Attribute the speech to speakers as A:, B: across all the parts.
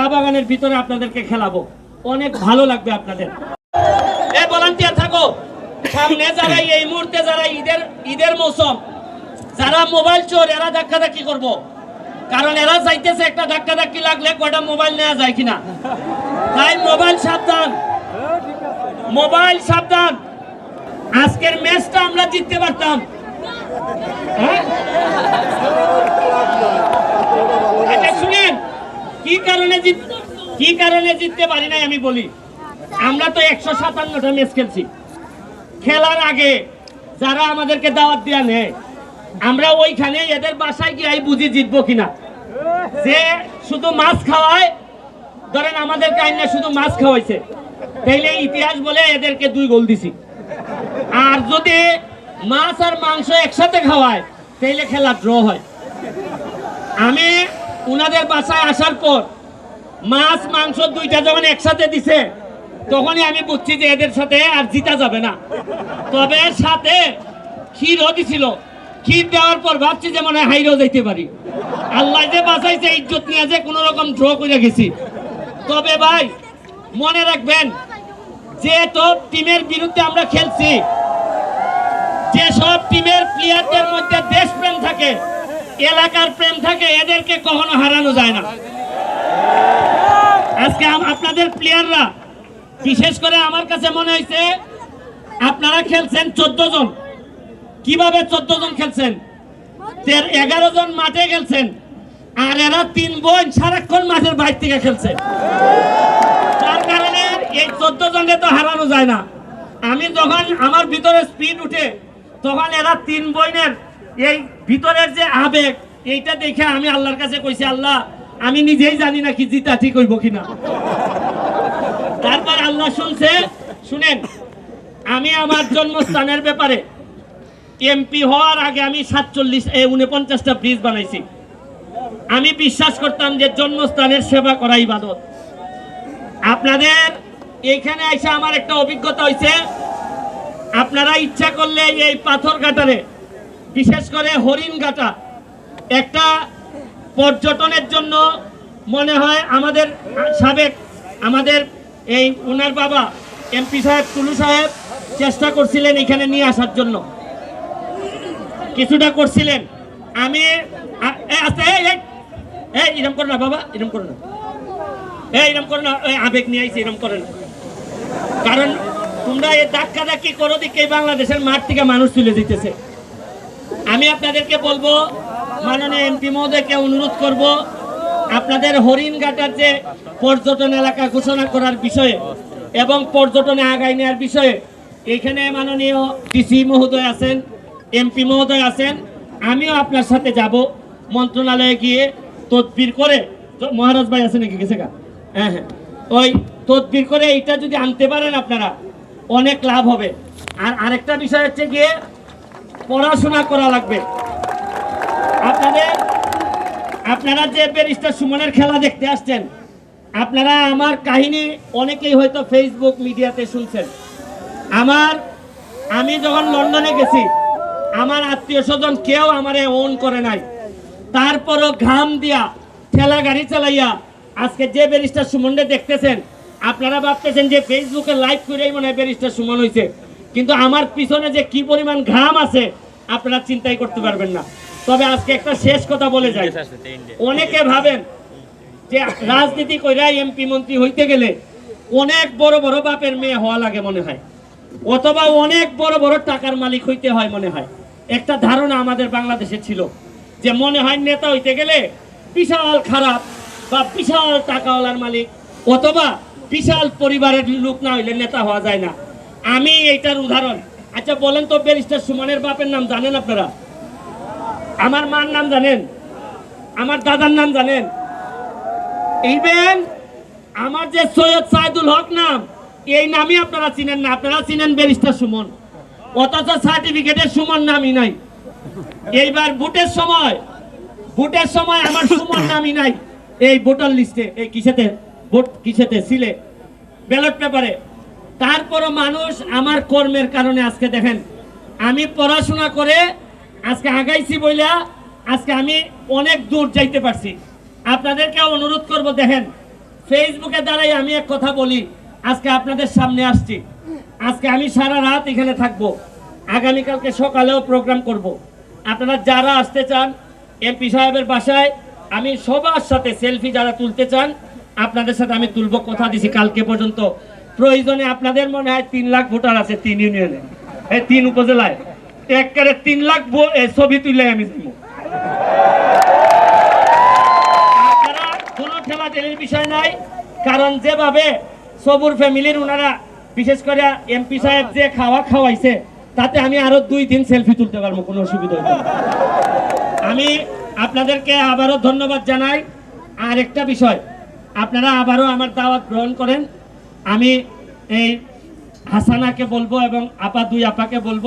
A: চা বাগানের ভিতরে আপনাদেরকে খেলাবো। অনেক ভালো লাগবে আপনাদের। থাকো। সামনে যারা এই মুহূর্তে যারা ঈদের ঈদের মৌসুম, যারা মোবাইল চোর, এরা ধাক্কা ধাক্কি করব। কারণ এরা চাইতেছে একটা ধাক্কা ধাক্কি লাগলে কয়টা মোবাইল নেওয়া যায় কিনা। তাই মোবাইল সাবধান। মোবাইল সাবধান। আজকের ম্যাচটা আমরা জিততে পারতাম। হ্যাঁ? কি কারণে জিত, কি কারণে জিততে পারি নাই আমি বলি। আমরা তো একশো সাতান্নটা ম্যাচ খেলছি। খেলার আগে যারা আমাদেরকে দাওয়াত দেওয়া নেয় আমরা ওইখানে এদের বাসায় গিয়ে বুঝি জিতবো কিনা। যে শুধু মাছ খাওয়ায়, ধরেন আমাদেরকে আইনা শুধু মাছ খাওয়াইছে। তাইলে ইতিহাস বলে এদেরকে দুই গোল দিছি। আর যদি মাছ আর মাংস একসাথে খাওয়ায়, তাইলে খেলা ড্র হয়। আমি উনাদের বাসায় আসার পর মাছ, মাংস দুইটা যখন একসাথে দিছে, তখনই আমি বুঝছি যে এদের সাথে আর জিতা যাবে না। তবে সাথে ক্ষীরও দিছিল। ক্ষীর দেওয়ার পর ভাবছি যে মনে হয় হাইরেও যাইতে পারি। আল্লাহ যে বাঁচাইছে, ইজ্জত নিয়ে যে কোনো রকম ড্র করে গেছি। তবে ভাই, মনে রাখবেন যে তো টিমের বিরুদ্ধে আমরা খেলছি যে সব টিমের প্লেয়ারদের মধ্যে দেশপ্রেম থাকে এলাকার প্রেম থাকে, এদেরকে কখনো হারানো যায় না। আজকে আপনাদের প্লেয়াররা বিশেষ করে আমার কাছে মনে হয়েছে, আপনারা খেলছেন চোদ্দ জন। কীভাবে চোদ্দ জন খেলছেন? এগারো জন মাঠে খেলছেন, আর এরা তিন বোন সারাক্ষণ মাঠের বাইর থেকে খেলছে। তার কারণে এই চোদ্দ জনকে তো হারানো যায় না। আমি যখন আমার ভিতরে স্পিড উঠে, তখন এরা তিন বোনের এই ভিতরের যে আবেগ, এইটা দেখে আমি আল্লাহর কাছে কইছি, আল্লাহ, আমি নিজেই জানি না কি জিতা ঠিক হইব কিনা। তারপর আল্লাহ শুনছে, শুনেন, আমি আমার জন্মস্থানের ব্যাপারে এমপি হওয়ার আগে আমি সাতচল্লিশ উনপঞ্চাশটা ব্রিজ বানাইছি। আমি বিশ্বাস করতাম যে জন্মস্থানের সেবা করা ইবাদত। আপনাদের এইখানে এসে আমার একটা অভিজ্ঞতা হয়েছে আপনারা ইচ্ছা করলে এই পাথর ঘাটারে বিশেষ করে হরিণ ঘাটা একটা পর্যটনের জন্য মনে হয় আমাদের সাবেক আমাদের এই উনার বাবা, এমপি সাহেব, টুলু সাহেব চেষ্টা করছিলেন এখানে নিয়ে আসার জন্য। কিছুটা করছিলেন। আমি এরম করো না বাবা, এরম করো না। এই, এরম করো না আবেগ নিয়ে আইছি এরম করে না। কারণ তোমরা এই ধাক্কা ধাক্কি করো দিকে বাংলাদেশের মাঠ থেকে মানুষ তুলে দিতেছে। আমি আপনাদেরকে বলব, মাননীয় এমপি মহোদয়কে অনুরোধ করব, আপনাদের হরিণঘাটার যে পর্যটন এলাকা ঘোষণা করার বিষয়ে এবং পর্যটনে আগায় নেওয়ার বিষয়ে এখানে মাননীয় ডিসি মহোদয় আছেন, এমপি মহোদয় আছেন, আমিও আপনার সাথে যাব, মন্ত্রণালয়ে গিয়ে তদবির করে মহারাজ ভাই আছেন নাকি গেছে হ্যাঁ হ্যাঁ ওই তদবির করে এইটা যদি আনতে পারেন আপনারা, অনেক লাভ হবে। আর আরেকটা বিষয় হচ্ছে গিয়ে পড়াশোনা করা লাগবে। আপনাদের, আপনারা যে ব্যারিস্টার সুমনের খেলা দেখতে আসছেন, আপনারা আমার কাহিনী অনেকেই হয়তো ফেসবুক মিডিয়াতে শুনছেন। আমার, আমি যখন লন্ডনে গেছি, আমার আত্মীয় স্বজন কেউ আমারে ওন করে নাই। তারপরও ঘাম দিয়া, ঠেলা গাড়ি চালাইয়া আজকে যে ব্যারিস্টার সুমনকে দেখতেছেন, আপনারা ভাবতেছেন যে ফেসবুকে লাইভ করেই মনে হয় ব্যারিস্টার সুমন হয়েছে কিন্তু আমার পিছনে যে কি পরিমাণ ঘাম আছে আপনারা চিন্তাই করতে পারবেন না। তবে আজকে একটা শেষ কথা বলে যাই। অনেকে ভাবেন যে রাজনীতি কইরা এমপি মন্ত্রী হইতে গেলে অনেক বড় বড় বাপের মেয়ে হওয়া লাগে মনে হয়। অথবা অনেক বড় বড় টাকার মালিক হইতে হয় মনে হয়। একটা ধারণা আমাদের বাংলাদেশে ছিল যে মনে হয় নেতা হইতে গেলে বিশাল খারাপ বা বিশাল টাকাওয়ালার মালিক অথবা বিশাল পরিবারের লোক না হইলে নেতা হওয়া যায় না। আমি এইটার উদাহরণ। আচ্ছা বলেন তো ব্যারিস্টার সুমনের বাপের নাম জানেন আপনারা? আমার মার নাম জানেন? আমার দাদার নাম জানেন? ইভেন আমার যে সৈয়দ সাইদুল হক নাম, এই নামই আপনারা চিনেন না। আপনারা চিনেন ব্যারিস্টার সুমন। অথচ সার্টিফিকেটের সুমন নামই নাই। এইবার ভোটের সময় ভোটের সময় আমার সুমন নামই নাই। এই ভোটার লিস্টে, এই কিসেতে? ভোট কিসেতে? সিলে, ব্যালট পেপারে। তারপরও মানুষ আমার কর্মের কারণে আজকে দেখেন, আমি পড়াশোনা করে আজকে আগাইছি বইলা, আজকে আমি অনেক দূর যাইতে পারছি। আপনাদেরকে অনুরোধ করব, দেখেন ফেসবুকে দাঁড়াই আমি এক কথা বলি, আজকে আপনাদের সামনে আসছি। আজকে আমি সারা রাত এখানে থাকব। আগামীকালকে সকালেও প্রোগ্রাম করব। আপনারা যারা আসতে চান, এমপি সাহেবের বাসায়, আমি সবার সাথে সেলফি যারা তুলতে চান, আপনাদের সাথে আমি তুলব, কথা দিছি কালকে পর্যন্ত। প্রয়োজনে আপনাদের মনে হয় তিন লাখ ভোটার আছে তিন ইউনিয়নে। এই তিন উপজেলায়। একবারে তিন লাখ ছবি তুলে আমি আপনারা কোনো ঠেলাঠেলির বিষয় নাই, কারণ যেভাবে সবুর ফ্যামিলির ওনারা বিশেষ করে এমপি সাহেব যে খাওয়া খাওয়াইছে, তাতে আমি আরও দুই দিন সেলফি তুলতে পারব, কোনো অসুবিধা হবে আমি আপনাদেরকে আবারও ধন্যবাদ জানাই। আর একটা বিষয়, আপনারা আবারও আমার দাওয়াত গ্রহণ করেন। আমি এই হাসানাকে বলব এবং আপা দুই আপাকে বলব,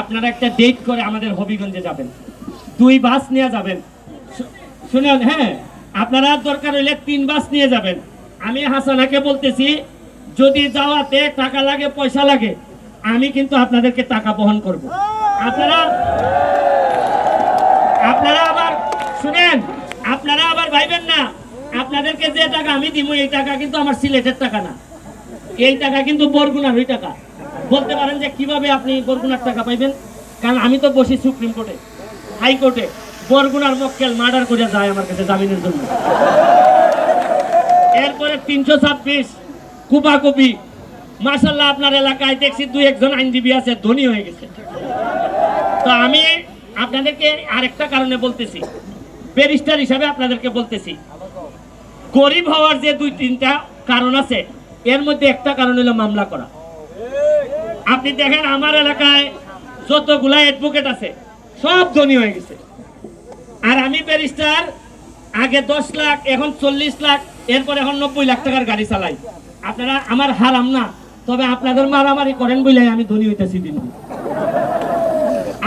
A: আপনারা একটা ডেট করে আমাদের হবিগঞ্জে যাবেন। দুই বাস নিয়ে যাবেন। শুনেন হ্যাঁ আপনারা দরকার হইলে তিন বাস নিয়ে যাবেন। আমি হাসানাকে বলতেছি, যদি যাওয়াতে টাকা লাগে, পয়সা লাগে, আমি কিন্তু আপনাদেরকে টাকা বহন করব। আপনারা আপনারা আবার, শুনেন, আপনারা আবার ভাইবেন না, আপনাদেরকে যে টাকা আমি দিব এই টাকা কিন্তু আমার সিলেটের টাকা না। এই টাকা কিন্তু বরগুনার ওই টাকা। বলতে পারেন যে কীভাবে আপনি বরগুনার টাকা পাইবেন? কারণ আমি তো বসি সুপ্রিম কোর্টে হাইকোর্টে বরগুনার মক্কেল মার্ডার করে যায় আমার কাছে জামিনের জন্য। এরপরে তিনশো ছাব্বিশ, কুপাকুপি। মার্শাল্লাহ আপনার এলাকায় দেখছি দুই একজন আইনজীবী আছে, ধনী হয়ে গেছে। তো আমি আপনাদেরকে আরেকটা কারণে বলতেছি, ব্যারিস্টার হিসাবে আপনাদেরকে বলতেছি, গরিব হওয়ার যে দুই তিনটা কারণ আছে এর মধ্যে একটা কারণ হলো মামলা করা। আপনি দেখেন আমার এলাকায় যতগুলা অ্যাডভোকেট আছে, সব ধনী হয়ে গেছে। আর আমি ব্যারিস্টার আগে দশ লাখ, এখন চল্লিশ লাখ, এরপর এখন নব্বই লাখ টাকার গাড়ি চালাই। আপনারা, আমার হারাম না, তবে আপনাদের মারামারি করেন বলে আমি ধনী হইতেছি দিন।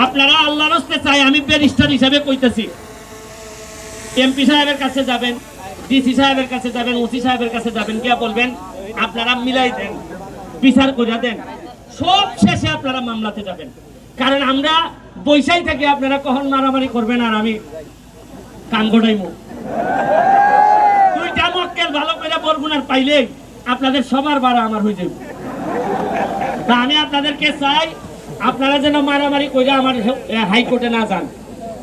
A: আপনারা আল্লাহর রস্তে চাই, আমি ব্যারিস্টার হিসাবে কইতেছি। এমপি সাহেবের কাছে যাবেন ডিসি সাহেবের কাছে যাবেন ওসি সাহেবের কাছে যাবেন গিয়া বলবেন? আপনারা মিলাই দেন, বিচার করে দেন। সব শেষে আপনারা মামলাতে যাবেন। কারণ আমরা বৈশাই থেকে, আপনারা কখন মারামারি করবেন আর আমি কাঙ্গড়াইমু দুইটা মক্কেল ভালো করে বরগুনার পাইলে আপনাদের সবার বাড়া আমার হয়ে যাবে। তা আমি আপনাদেরকে চাই, আপনারা যেন মারামারি করে আমার হাইকোর্টে না যান।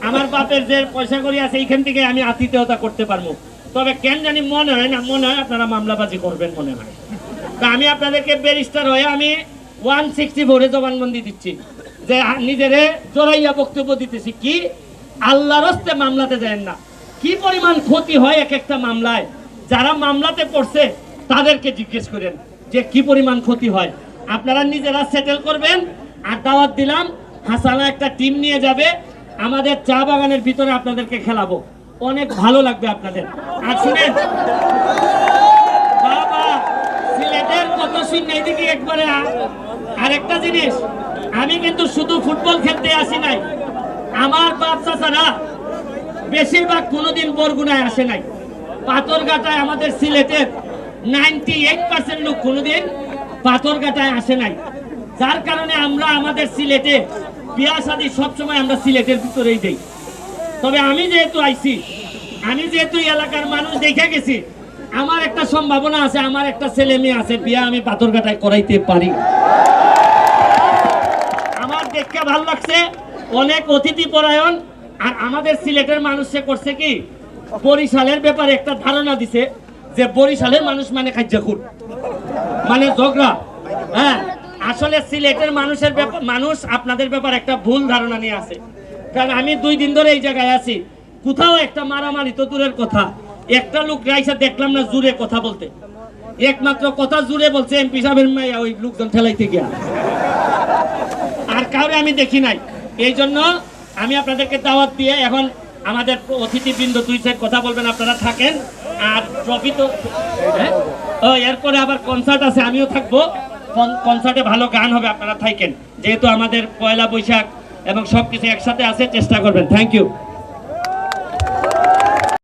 A: আমার বাপের যে পয়সা করি আছে, এইখান থেকে আমি আতিথেয়তা করতে পারব। তবে কেন জানি মনে হয় না, মনে হয় আপনারা মামলাবাজি করবেন মনে হয়। তা আমি আপনাদেরকে ব্যারিস্টার হয়ে আমি ওয়ান সিক্সটি ভোরে জবানবন্দি দিচ্ছি যে আ- নিজেরে জোরাইয়া বক্তব্য দিতেছি কি? আল্লাহর হস্তে মামলাতে যায় না। কি পরিমাণ ক্ষতি হয় এক একটা মামলায়? যারা মামলাতে পড়ছে, তাদেরকে জিজ্ঞেস করেন যে কি পরিমাণ ক্ষতি হয়। আপনারা নিজেরা সেটেল করবেন। আর দাওয়াত দিলাম, হাসানা একটা টিম নিয়ে যাবে। আমাদের চা বাগানের ভিতরে আপনাদেরকে খেলাবো। অনেক ভালো লাগবে আপনাদের। আর শুনেন, বাবা, সিলেটের কত শূন্য এদিকে একবারে আরেকটা জিনিস, আমি কিন্তু শুধু ফুটবল খেলতে আসি নাই। আমার বাপ চাচারা বেশিরভাগ কোনোদিন বরগুনায় আসে নাই। পাথরঘাটায় আমাদের সিলেটের নাইনটি এইট পার্সেন্ট লোক কোনোদিন পাথরঘাটায় আসে নাই। যার কারণে আমরা আমাদের সিলেটে বিয়া শাদী সবসময় আমরা সিলেটের ভিতরেই দেই। তবে আমি যেহেতু আইছি, আমি যেহেতু এলাকার মানুষ দেখে গেছি, আমার একটা সম্ভাবনা আছে, আমার একটা ছেলে মেয়ে আছে, বিয়া আমি পাথর পাথরঘাটায় করাইতে পারি। আমার দেখতে ভালো লাগছে, অনেক অতিথি পরায়ণ, আর আমাদের সিলেটের মানুষে করছে কি, বরিশালের ব্যাপারে একটা ধারণা দিছে যে বরিশালের মানুষ মানে খাদ্যখুর মানে ঝগড়া। হ্যাঁ আসলে সিলেটের মানুষের ব্যাপার মানুষ আপনাদের ব্যাপারে একটা ভুল ধারণা নিয়ে আছে। কারণ আমি দুই দিন ধরে এই জায়গায় আছি। কোথাও একটা মারামারি তো দূরের কথা। একটা লোক রাইসা দেখলাম না জুড়ে কথা বলতে। একমাত্র কথা জুড়ে বলছে এমপি সাহেবের মাইয়া ওই লোকজন ঠেলাইতে গিয়া। আর কাউরে আমি দেখি নাই। এই জন্য আমি আপনাদেরকে দাওয়াত দিয়ে এখন আমাদের অতিথিবৃন্দ দুই সাইড কথা বলবেন, আপনারা থাকেন। আর ট্রফি তো হ্যাঁ? এরপরে আবার কনসার্ট আছে, আমিও থাকব। কন- কনসার্টে ভালো গান হবে, আপনারা থাকেন যেহেতু আমাদের পয়লা বৈশাখ এবং সবকিছু একসাথে আছে চেষ্টা করবেন। Thank you